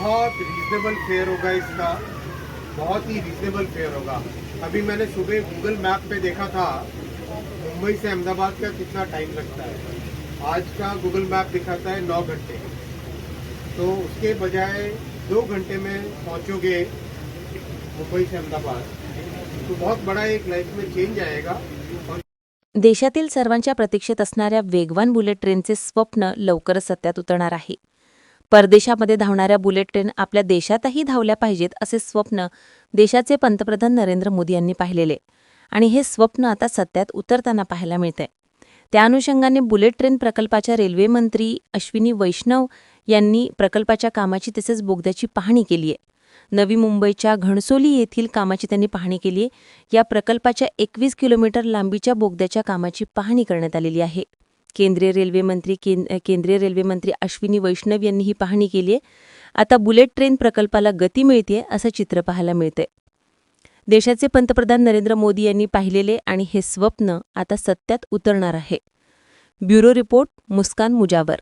बहुत reasonable fair होगा इसका। बहुत ही रीजनेबल फेयर होगा। अभी मैंने सुबह गूगल मैप पे देखा था मुंबई से अहमदाबाद का कितना टाइम लगता है। आज का गूगल मैप दिखाता है नौ घंटे। तो उसके बजाय दो घंटे में पहुंचोगे मुंबई से अहमदाबाद तो बहुत बड़ा एक लाइफ में चेंज आएगा। और देशातील सर्वांच्या प्रतीक्षेत असणाऱ्या वेगवान बुलेट ट्रेनचे स्वप्न लवकरच सत्यात उतरणार आहे. परदेशामध्ये धावणाऱ्या बुलेट ट्रेन आपल्या देशातही धावल्या पाहिजेत असे स्वप्न देशाचे पंतप्रधान नरेंद्र मोदी यांनी पाहिलेले. आणि हे स्वप्न आता सत्यात उतरताना पाहायला मिळतंय. त्या अनुषंगाने बुलेट ट्रेन प्रकल्पाच्या रेल्वे मंत्री अश्विनी वैष्णव यांनी प्रकल्पाच्या कामाची तसेच बोगद्याची पाहणी केली आहे नवी मुंबईच्या घणसोली येथील कामाची त्यांनी पाहणी केली आहे या प्रकल्पाच्या एकवीस किलोमीटर लांबीच्या बोगद्याच्या कामाची पाहणी करण्यात आलेली आहे. केंद्रीय रेल्वे मंत्री केंद्रीय रेल्वे मंत्री अश्विनी वैष्णव यांनी ही पाहणी केली आहे. आता बुलेट ट्रेन प्रकल्पाला गती मिळते असं चित्र पाहायला मिळतंय. देशाचे पंतप्रधान नरेंद्र मोदी यांनी पाहिलेले आणि हे स्वप्न आता सत्यात उतरणार आहे. Bureau report Muskan Mujawar.